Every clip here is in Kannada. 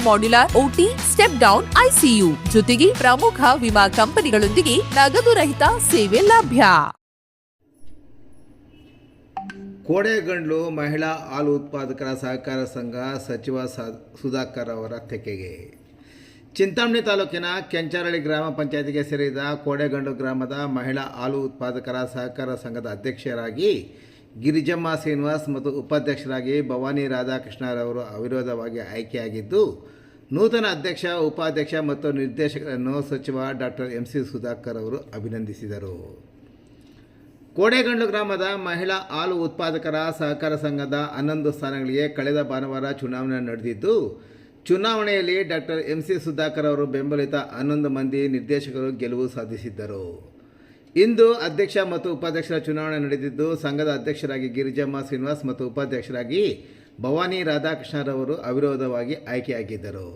modular OT step down ICU ಜೊತೆಗೆ ಪ್ರಮುಖ ವಿಮಾ ಕಂಪನಿಗಳೊಂದಿಗೆ ನಗದು ರಹಿತ ಸೇವೆ ಲಭ್ಯ. ಕೋಡೆಗಂಡ್ಲು ಮಹಿಳಾ ಹಾಲು ಉತ್ಪಾದಕರ ಸಹಕಾರ ಸಂಘ ಸಚಿವ ಸುಧಾಕರ್ ಅವರ ತೆಕೆಗೆ ಚಿಂತಾಮಣಿ ತಾಲೂಕಿನ ಕೆಂಚಾರಳ್ಳಿ ಗ್ರಾಮ ಪಂಚಾಯತಿಗೆ ಸೇರಿದ ಕೋಡೆಗಂಡು ಗ್ರಾಮದ ಮಹಿಳಾ ಹಾಲು ಉತ್ಪಾದಕರ ಸಹಕಾರ ಸಂಘದ ಅಧ್ಯಕ್ಷರಾಗಿ ಗಿರಿಜಮ್ಮ ಶ್ರೀನಿವಾಸ್ ಮತ್ತು ಉಪಾಧ್ಯಕ್ಷರಾಗಿ ಭವಾನಿ ರಾಧಾಕೃಷ್ಣರವರು ಅವಿರೋಧವಾಗಿ ಆಯ್ಕೆಯಾಗಿದ್ದು, ನೂತನ ಅಧ್ಯಕ್ಷ, ಉಪಾಧ್ಯಕ್ಷ ಮತ್ತು ನಿರ್ದೇಶಕರನ್ನು ಸಚಿವ ಡಾಕ್ಟರ್ ಎಂ. ಸಿ. ಸುಧಾಕರ್ ಅವರು ಅಭಿನಂದಿಸಿದರು. ಕೋಡೆಗಂಡು ಗ್ರಾಮದ ಮಹಿಳಾ ಹಾಲು ಉತ್ಪಾದಕರ ಸಹಕಾರ ಸಂಘದ ಹನ್ನೊಂದು ಸ್ಥಾನಗಳಿಗೆ ಕಳೆದ ಭಾನುವಾರ ಚುನಾವಣೆ ನಡೆದಿದ್ದು, ಚುನಾವಣೆಯಲ್ಲಿ ಡಾಕ್ಟರ್ ಎಂ. ಸಿ. ಸುಧಾಕರ್ ಅವರು ಬೆಂಬಲಿತ ಹನ್ನೊಂದು ಮಂದಿ ನಿರ್ದೇಶಕರು ಗೆಲುವು ಸಾಧಿಸಿದ್ದರು. ಇಂದು ಅಧ್ಯಕ್ಷ ಮತ್ತು ಉಪಾಧ್ಯಕ್ಷರ ಚುನಾವಣೆ ನಡೆದಿದ್ದು, ಸಂಘದ ಅಧ್ಯಕ್ಷರಾಗಿ ಗಿರಿಜಮ್ಮ ಶ್ರೀನಿವಾಸ್ ಮತ್ತು ಉಪಾಧ್ಯಕ್ಷರಾಗಿ ಭವಾನಿ ರಾಧಾಕೃಷ್ಣರವರು ಅವಿರೋಧವಾಗಿ ಆಯ್ಕೆಯಾಗಿದ್ದರು.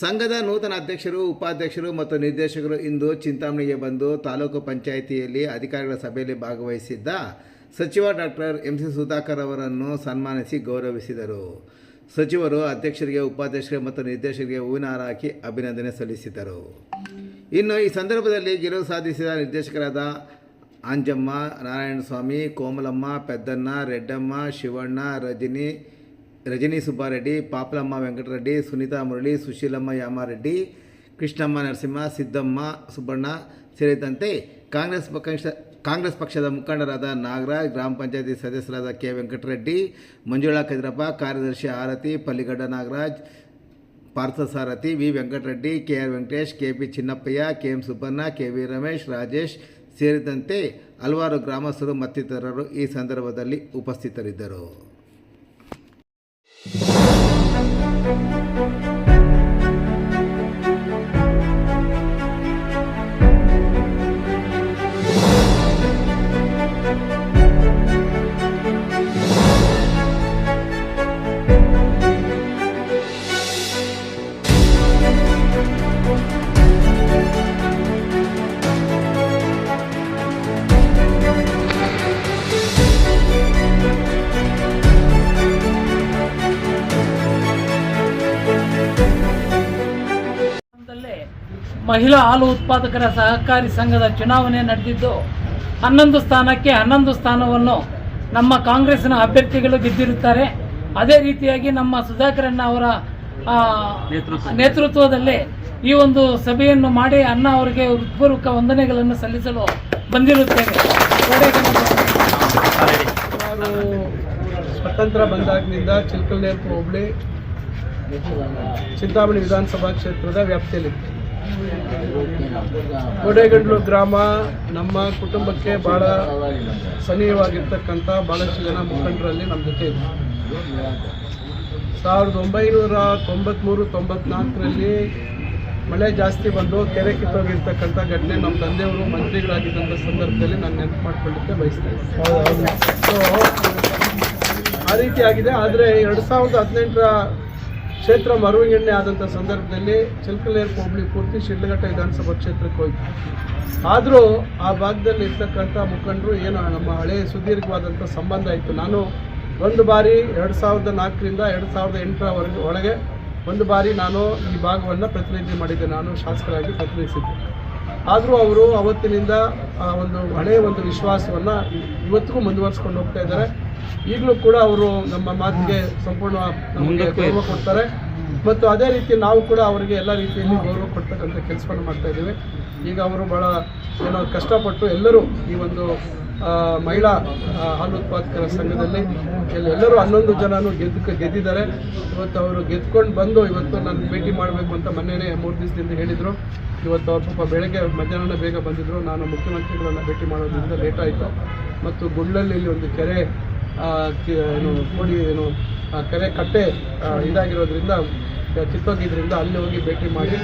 ಸಂಘದ ನೂತನ ಅಧ್ಯಕ್ಷರು, ಉಪಾಧ್ಯಕ್ಷರು ಮತ್ತು ನಿರ್ದೇಶಕರು ಇಂದು ಚಿಂತಾಮಣಿಗೆ ಬಂದು ತಾಲೂಕು ಪಂಚಾಯಿತಿಯಲ್ಲಿ ಅಧಿಕಾರಿಗಳ ಸಭೆಯಲ್ಲಿ ಭಾಗವಹಿಸಿದ್ದ ಸಚಿವ ಡಾಕ್ಟರ್ ಎಂ ಸಿ ಸುಧಾಕರ್ ಅವರನ್ನು ಸನ್ಮಾನಿಸಿ ಗೌರವಿಸಿದರು. ಸಚಿವರು ಅಧ್ಯಕ್ಷರಿಗೆ, ಉಪಾಧ್ಯಕ್ಷರಿಗೆ ಮತ್ತು ನಿರ್ದೇಶಕರಿಗೆ ಹೂವಿನ ಹಾಕಿ ಅಭಿನಂದನೆ ಸಲ್ಲಿಸಿದರು. ಇನ್ನು ಈ ಸಂದರ್ಭದಲ್ಲಿ ಗೆಲುವು ಸಾಧಿಸಿದ ನಿರ್ದೇಶಕರಾದ ಅಂಜಮ್ಮ, ನಾರಾಯಣಸ್ವಾಮಿ, ಕೋಮಲಮ್ಮ, ಪೆದ್ದಣ್ಣ, ರೆಡ್ಡಮ್ಮ, ಶಿವಣ್ಣ, ರಜನಿ ರಜನಿ ಸುಬ್ಬಾರೆಡ್ಡಿ, ಪಾಪಲಮ್ಮ ವೆಂಕಟರೆಡ್ಡಿ, ಸುನೀತಾ ಮುರಳಿ, ಸುಶೀಲಮ್ಮ ಯಾಮಾರೆಡ್ಡಿ, ಕೃಷ್ಣಮ್ಮ ನರಸಿಂಹ, ಸಿದ್ದಮ್ಮ ಸುಬ್ಬಣ್ಣ ಸೇರಿದಂತೆ ಕಾಂಗ್ರೆಸ್ ಪಕ್ಷ, ಕಾಂಗ್ರೆಸ್ ಪಕ್ಷದ ಮುಖಂಡರಾದ ನಾಗರಾಜ್, ಗ್ರಾಮ ಪಂಚಾಯತಿ ಸದಸ್ಯರಾದ ಕೆ ವೆಂಕಟರೆಡ್ಡಿ, ಮಂಜುಳಾ ಕದಿರಪ್ಪ, ಕಾರ್ಯದರ್ಶಿ Arathi, Palligadda Nagaraj Parthasarathi V. Venkatareddy, K. R. Venkatesh, K. P. Chinnappayya, K. M. Subbanna, K. V. Ramesh, Rajesh ಸೇರಿದಂತೆ ಹಲವಾರು ಗ್ರಾಮಸ್ಥರು ಮತ್ತಿತರರು ಈ ಸಂದರ್ಭದಲ್ಲಿ ಉಪಸ್ಥಿತರಿದ್ದರು. ಮಹಿಳಾ ಹಾಲು ಉತ್ಪಾದಕರ ಸಹಕಾರಿ ಸಂಘದ ಚುನಾವಣೆ ನಡೆದಿದ್ದು ಹನ್ನೊಂದು ಸ್ಥಾನಕ್ಕೆ ಹನ್ನೊಂದು ಸ್ಥಾನವನ್ನು ನಮ್ಮ ಕಾಂಗ್ರೆಸ್ನ ಅಭ್ಯರ್ಥಿಗಳು ಗೆದ್ದಿರುತ್ತಾರೆ. ಅದೇ ರೀತಿಯಾಗಿ ನಮ್ಮ ಸುಧಾಕರಣ್ಣ ಅವರ ಆ, ನೇತೃತ್ವದಲ್ಲಿ. ಈ ಒಂದು ಸಭೆಯನ್ನು ಮಾಡಿ ಅಣ್ಣ ಅವರಿಗೆ ಹೃತ್ಪೂರ್ವಕ ವಂದನೆಗಳನ್ನು ಸಲ್ಲಿಸಲು ಬಂದಿರುತ್ತೇವೆ. ನಾನು ಸ್ವತಂತ್ರ ಬಂದಾಗಿನಿಂದ ಚಿಲ್ಕಲ್ನೇರ್ಪು ಹೋಬಳಿ ಚಿಂತಾಮಣಿ ವಿಧಾನಸಭಾ ಕ್ಷೇತ್ರದ ವ್ಯಾಪ್ತಿಯಲ್ಲಿ. ಕೋಡೆಗಂಡ್ಲು ಗ್ರಾಮ ನಮ್ಮ ಕುಟುಂಬಕ್ಕೆ ಭಾಳ ಸನಿಹವಾಗಿರ್ತಕ್ಕಂಥ ಭಾಳಷ್ಟು ಜನ ಮುಖಂಡರಲ್ಲಿ ನಮ್ಮ ಜೊತೆ ಇದೆ ಸಾವಿರದ ಒಂಬೈನೂರ ತೊಂಬತ್ತ್ಮೂರು ತೊಂಬತ್ನಾಲ್ಕರಲ್ಲಿ ಮಳೆ ಜಾಸ್ತಿ ಬಂದು ಕೆರೆ ಕಿತ್ತೋಗಿರ್ತಕ್ಕಂಥ ಘಟನೆ ನಮ್ಮ ತಂದೆಯವರು, ಮಂತ್ರಿಗಳಾಗಿದ್ದಂಥ ಸಂದರ್ಭದಲ್ಲಿ ನಾನು ನೆನಪು ಮಾಡಿಕೊಳ್ಳುತ್ತೆ ಬಯಸ್ತೇನೆ ಸೊ ಆ ರೀತಿ ಆಗಿದೆ. ಆದರೆ ಎರಡು ಸಾವಿರದ ಹದಿನೆಂಟರ ಕ್ಷೇತ್ರ ಮರುವಿಂಗಡಣೆ ಆದಂಥ ಸಂದರ್ಭದಲ್ಲಿ ಚಿಲ್ಕಲೇರ್ ಹೋಬಳಿ ಪೂರ್ತಿ ಶಿಡ್ಲಘಟ್ಟ ವಿಧಾನಸಭಾ ಕ್ಷೇತ್ರಕ್ಕೆ ಹೋಯ್ತು. ಆದರೂ ಆ ಭಾಗದಲ್ಲಿ ಇರ್ತಕ್ಕಂಥ ಮುಖಂಡರು ಏನು ನಮ್ಮ ಹಳೆಯ ಸುದೀರ್ಘವಾದಂಥ ಸಂಬಂಧ ಇತ್ತು. ನಾನು ಒಂದು ಬಾರಿ ಎರಡು ಸಾವಿರದ ನಾಲ್ಕರಿಂದ ಎರಡು ಸಾವಿರದ ಎಂಟರವರೆಗೆ ಒಳಗೆ ಒಂದು ಬಾರಿ ನಾನು ಈ ಭಾಗವನ್ನು ಪ್ರತಿನಿಧಿ ಮಾಡಿದ್ದೆ. ನಾನು ಶಾಸಕರಾಗಿ ಪ್ರತಿನಿಧಿಸಿದ್ದೆ. ಆದರೂ ಅವರು ಅವತ್ತಿನಿಂದ ಆ ಒಂದು ಹಳೆಯ ಒಂದು ವಿಶ್ವಾಸವನ್ನು ಇವತ್ತಿಗೂ ಮುಂದುವರಿಸ್ಕೊಂಡು ಹೋಗ್ತಾ ಇದ್ದಾರೆ. ಈಗಲೂ ಕೂಡ ಅವರು ನಮ್ಮ ಮಾತಿಗೆ ಸಂಪೂರ್ಣ ನಮಗೆ ಗೌರವ ಕೊಡ್ತಾರೆ. ಮತ್ತು ಅದೇ ರೀತಿ ನಾವು ಕೂಡ ಅವರಿಗೆ ಎಲ್ಲ ರೀತಿಯಲ್ಲಿ ಗೌರವ ಕೊಡ್ತಕ್ಕಂಥ ಕೆಲಸವನ್ನು ಮಾಡ್ತಾ ಇದ್ದೀವಿ. ಈಗ ಅವರು ಭಾಳ ಏನೋ ಕಷ್ಟಪಟ್ಟು ಎಲ್ಲರೂ ಈ ಒಂದು ಮಹಿಳಾ ಹಾಲು ಉತ್ಪಾದಕರ ಸಂಘದಲ್ಲಿ ಎಲ್ಲರೂ ಹನ್ನೊಂದು ಜನನು ಗೆದ್ದು ಗೆದ್ದಿದ್ದಾರೆ. ಇವತ್ತು ಅವರು ಗೆದ್ಕೊಂಡು ಬಂದು ಇವತ್ತು ನಾನು ಭೇಟಿ ಮಾಡಬೇಕು ಅಂತ ಮೊನ್ನೆನೇ ಮೂರು ದಿವಸದಿಂದ ಹೇಳಿದರು. ಇವತ್ತು ಅವ್ರು ಪಾಪ ಬೆಳಗ್ಗೆ ಮಧ್ಯಾಹ್ನ ಬೇಗ ಬಂದಿದ್ದರು ನಾನು ಮುಖ್ಯಮಂತ್ರಿಗಳನ್ನು ಭೇಟಿ ಮಾಡೋದ್ರಿಂದ ಲೇಟ್ ಆಯಿತು. ಮತ್ತು ಗುಡ್ಲಲ್ಲಿ ಇಲ್ಲಿ ಒಂದು ಕೆರೆ ಏನು ಕೋಡಿ ಏನು ಕೆರೆ ಕಟ್ಟೆ ಇದಾಗಿರೋದ್ರಿಂದ ಆ, ಕಿತ್ತೋಗಿದ್ರಿಂದ ಅಲ್ಲಿ ಹೋಗಿ ಭೇಟಿ ಮಾಡಿ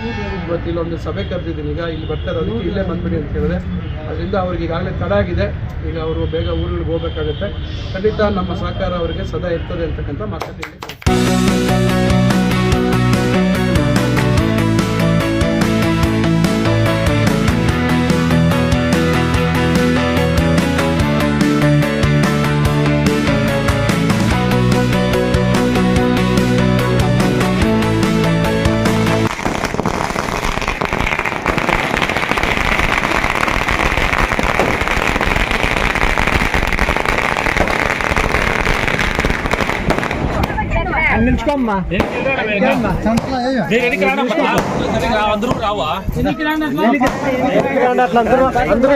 ಇವತ್ತು ಇಲ್ಲೊಂದು ಸಭೆ ಕರೆದಿದ್ದೀನಿ. ಈಗ ಇಲ್ಲಿ ಬರ್ತಾರೆ ಅದಕ್ಕೆ ಇಲ್ಲೇ ಬಂದ್ಬಿಡಿ ಅಂತ ಹೇಳಿದೆ ಅದರಿಂದ ಅವ್ರಿಗೆ ಈಗಾಗಲೇ ತಡ ಆಗಿದೆ. ಈಗ ಅವರು ಬೇಗ ಊರುಗಳಿಗೆ ಹೋಗ್ಬೇಕಾಗುತ್ತೆ. ಖಂಡಿತ ನಮ್ಮ ಸಹಕಾರ ಅವರಿಗೆ ಸದಾ ಇರ್ತದೆ ಅಂತಕ್ಕಂಥ ಮಾತನ್ನು నిలుచుకోమ్మా అందరూ రావా? అందరూ